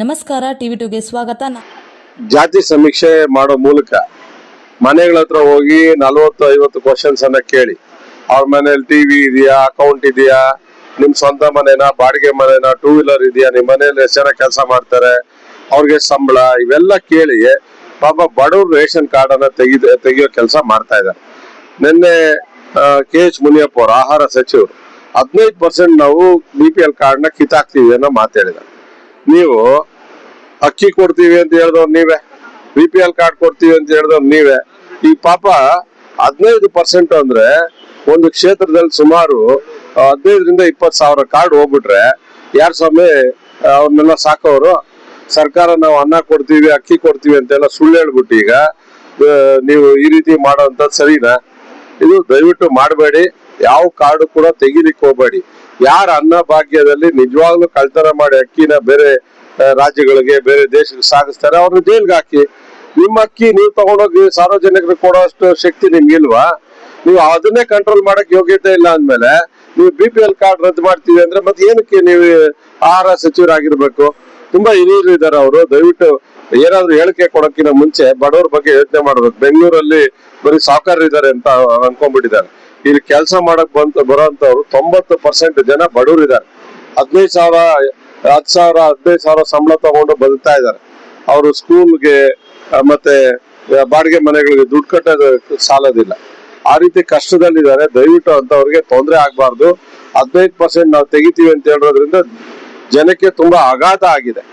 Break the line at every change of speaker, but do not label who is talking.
ನಮಸ್ಕಾರ, ಟಿವಿ ಟುಗೆ ಸ್ವಾಗತ.
ಜಾತಿ ಸಮೀಕ್ಷೆ ಮಾಡೋ ಮೂಲಕ ಮನೆಗಳ ಹತ್ರ ಹೋಗಿ ನಲ್ವತ್ತು ಐವತ್ತು ಕ್ವಶನ್ಸ್ ಅನ್ನ ಕೇಳಿ. ಅವ್ರ ಮನೇಲಿ ಟಿವಿ ಇದೆಯಾ ಅಕೌಂಟ್ ಇದೆಯಾ, ನಿಮ್ ಸ್ವಂತ ಮನೆನಾ, ಬಾಡಿಗೆ ಮನೆನಾ ಟೂ ವೀಲರ್ ಇದೆಯಾ, ನಿಮ್ ಮನೇಲಿ ಎಷ್ಟು ಜನ ಕೆಲಸ ಮಾಡ್ತಾರೆ, ಅವ್ರಿಗೆ ಸಂಬಳ, ಇವೆಲ್ಲ ಕೇಳಿ ಪಾಪ ಬಡವ್ರು ರೇಷನ್ ಕಾರ್ಡ್ ಅನ್ನ ತೆಗಿದ ತೆಗಿಯೋ ಕೆಲಸ ಮಾಡ್ತಾ ಇದ್ದಾರೆ. ನಿನ್ನೆ ಕೆ ಎಚ್ ಮುನಿಯಪ್ಪ ಅವರು, ಆಹಾರ ಸಚಿವರು, ಹದಿನೈದು ಪರ್ಸೆಂಟ್ ನಾವು ಬಿ ಪಿ ಎಲ್ ಕಾರ್ಡ್ನ ಕಿತ್ತಾಕ್ತಿವಿ ಅನ್ನೋ ಮಾತಾಡಿದ್ದಾರೆ ನೀವು ಅಕ್ಕಿ ಕೊಡ್ತೀವಿ ಅಂತ ಹೇಳಿದವ್ರು ನೀವೇ ಬಿ ಪಿ ಎಲ್ ಕಾರ್ಡ್ ಕೊಡ್ತೀವಿ ಅಂತ ಹೇಳಿದವ್ರು ನೀವೇ. ಈ ಪಾಪ ಹದಿನೈದು ಪರ್ಸೆಂಟ್ ಅಂದ್ರೆ ಒಂದು ಕ್ಷೇತ್ರದಲ್ಲಿ ಸುಮಾರು ಹದಿನೈದರಿಂದ ಇಪ್ಪತ್ತು ಸಾವಿರ ಕಾರ್ಡ್ ಹೋಗ್ಬಿಟ್ರೆ, ಯಾರು ಸ್ವಾಮಿ ಅವ್ರನ್ನೆಲ್ಲ ಸಾಕೋರು, ಸರ್ಕಾರ ನಾವು ಅನ್ನ ಕೊಡ್ತೀವಿ, ಅಕ್ಕಿ ಕೊಡ್ತೀವಿ ಅಂತೆಲ್ಲ ಸುಳ್ಳು ಹೇಳ್ಬಿಟ್ಟು ಈಗ ನೀವು ಈ ರೀತಿ ಮಾಡೋಂಥದ್ದು ಸರಿನಾ? ಇದು ದಯವಿಟ್ಟು ಮಾಡಬೇಡಿ. ಯಾವ ಕಾರ್ಡು ಕೂಡ ತೆಗಿಲಿಕ್ಕೆ ಹೋಗಬೇಡಿ. ಯಾರ ಅನ್ನ ಭಾಗ್ಯದಲ್ಲಿ ನಿಜವಾಗ್ಲೂ ಕಳ್ತನ ಮಾಡಿ ಅಕ್ಕಿನ ಬೇರೆ ರಾಜ್ಯಗಳಿಗೆ, ಬೇರೆ ದೇಶಕ್ಕೆ ಸಾಗಿಸ್ತಾರೆ, ಅವ್ರನ್ನ ಜೈಲ್ಗೆ ಹಾಕಿ. ನಿಮ್ಮ ಅಕ್ಕಿ ನೀವು ತಗೊಂಡೋಗಿ ಸಾರ್ವಜನಿಕರಿಗೆ ಕೊಡೋಷ್ಟು ಶಕ್ತಿ ನಿಮ್ಗಿಲ್ವಾ? ನೀವು ಅದನ್ನೇ ಕಂಟ್ರೋಲ್ ಮಾಡಕ್ ಯೋಗ್ಯತೆ ಇಲ್ಲ ಅಂದ್ಮೇಲೆ ನೀವು ಬಿ ಪಿ ಎಲ್ ಕಾರ್ಡ್ ರದ್ದು ಮಾಡ್ತೀವಿ ಅಂದ್ರೆ ಮತ್ತೆ ಏನಕ್ಕೆ ನೀವು ಆಹಾರ ಸಚಿವರಾಗಿರ್ಬೇಕು? ತುಂಬಾ ಹಿರಿಯರು ಇದಾರೆ ಅವರು. ದಯವಿಟ್ಟು ಏನಾದ್ರು ಹೇಳಿಕೆ ಕೊಡೋಕ್ಕಿಂತ ಮುಂಚೆ ಬಡವ್ರ ಬಗ್ಗೆ ಯೋಚನೆ ಮಾಡ್ಬೇಕು. ಬೆಂಗಳೂರಲ್ಲಿ ಬರೀ ಇದಾರೆ ಅಂತ ಅನ್ಕೊಂಡ್ಬಿಟ್ಟಿದ್ದಾರೆ. ಇಲ್ಲಿ ಕೆಲಸ ಮಾಡಕ್ ಬಂತ ಬರೋಂತವ್ರು ತೊಂಬತ್ತು ಪರ್ಸೆಂಟ್ ಜನ ಬಡವ್ರು ಇದಾರೆ ಹದಿನೈದು ಸಾವಿರ, ಹತ್ತು ಸಾವಿರ, ಹದಿನೈದು ಸಾವಿರ ಸಂಬಳ ತಗೊಂಡು ಬದುಕ್ತಾ ಇದ್ದಾರೆ. ಅವರು ಸ್ಕೂಲ್ಗೆ ಮತ್ತೆ ಬಾಡಿಗೆ ಮನೆಗಳಿಗೆ ದುಡ್ಡು ಕಟ್ಟೋದು ಸಾಲದಿಲ್ಲ. ಆ ರೀತಿ ಕಷ್ಟದಲ್ಲಿದ್ದಾರೆ. ದಯವಿಟ್ಟು ಅಂತವ್ರಿಗೆ ತೊಂದರೆ ಆಗ್ಬಾರ್ದು. ಹದಿನೈದು ಪರ್ಸೆಂಟ್ ನಾವು ತೆಗಿತೀವಿ ಅಂತ ಹೇಳೋದ್ರಿಂದ ಜನಕ್ಕೆ ತುಂಬಾ ಆಘಾತ ಆಗಿದೆ.